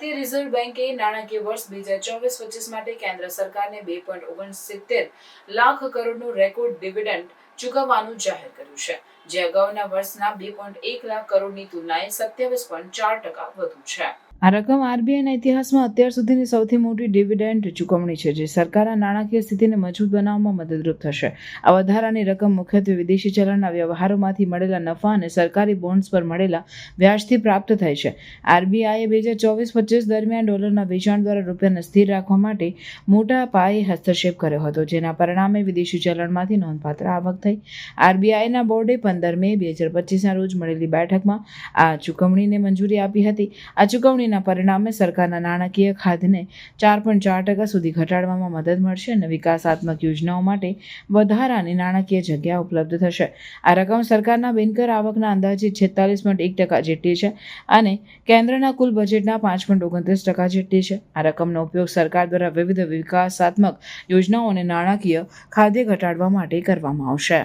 ભારતીય રિઝર્વ બેન્કે નાણાકીય વર્ષ બે હજાર ચોવીસ પચીસ માટે કેન્દ્ર સરકારને બે પોઈન્ટ ઓગણસિત્તેર લાખ કરોડનું રેકોર્ડ ડિવિડન્ડ ચૂકવવાનું જાહેર કર્યું છે. જે અગાઉના વર્ષના બે પોઈન્ટ એક લાખ કરોડની તુલનાએ સત્યાવીસ પોઈન્ટ ચાર ટકા વધુ છે. આ રકમ આરબીઆઈના ઇતિહાસમાં અત્યાર સુધીની સૌથી મોટી ડિવિડન્ડ ચૂકવણી છે, જે સરકારના નાણાકીય સ્થિતિને મજબૂત બનાવવામાં મદદરૂપ થશે. આ વધારાની રકમ મુખ્યત્વે વિદેશી ચલણના વ્યવહારોમાંથી મળેલા નફા અને સરકારી બોન્ડ્સ પર મળેલા વ્યાજથી પ્રાપ્ત થાય છે. આરબીઆઈએ બે હજાર ચોવીસ પચીસ દરમિયાન ડોલરના વેચાણ દ્વારા રૂપિયાને સ્થિર રાખવા માટે મોટા પાયે હસ્તક્ષેપ કર્યો હતો, જેના પરિણામે વિદેશી ચલણમાંથી નોંધપાત્ર આવક થઈ. આરબીઆઈના બોર્ડે પંદર મે બે હજાર પચીસના રોજ મળેલી બેઠકમાં આ ચૂકવણીને મંજૂરી આપી હતી. આ ચૂકવણીના પરિણામે સરકારના નાણાકીય ખાધને ચાર પોઈન્ટ ચાર ટકા સુધી ઘટાડવામાં મદદ મળશે અને વિકાસાત્મક યોજનાઓ માટે વધારાની નાણાકીય જગ્યા ઉપલબ્ધ થશે. આ રકમ સરકારના બિનકર આવકના અંદાજે છેતાલીસ પોઈન્ટ એક ટકા જેટલી છે અને કેન્દ્રના કુલ બજેટના પાંચ પોઈન્ટ ઓગણત્રીસ ટકા જેટલી છે. આ રકમનો ઉપયોગ સરકાર દ્વારા વિવિધ વિકાસાત્મક યોજનાઓ અને નાણાકીય ખાદ્ય ઘટાડવા માટે કરવામાં આવશે.